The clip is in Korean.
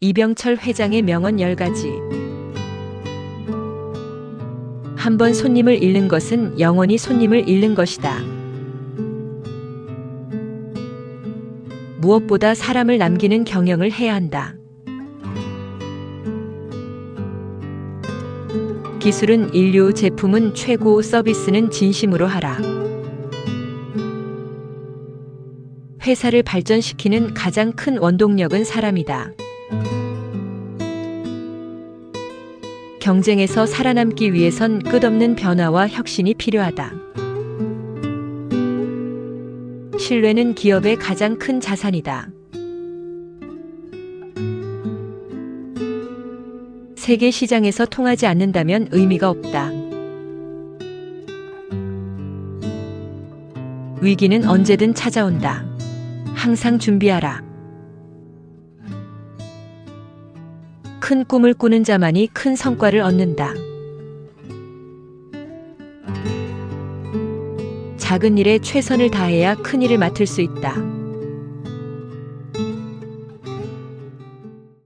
이병철 회장의 명언 10가지. 한 번 손님을 잃는 것은 영원히 손님을 잃는 것이다. 무엇보다 사람을 남기는 경영을 해야 한다. 기술은 인류, 제품은 최고, 서비스는 진심으로 하라. 회사를 발전시키는 가장 큰 원동력은 사람이다. 경쟁에서 살아남기 위해선 끝없는 변화와 혁신이 필요하다. 신뢰는 기업의 가장 큰 자산이다. 세계 시장에서 통하지 않는다면 의미가 없다. 위기는 언제든 찾아온다. 항상 준비하라. 큰 꿈을 꾸는 자만이 큰 성과를 얻는다. 작은 일에 최선을 다해야 큰 일을 맡을 수 있다.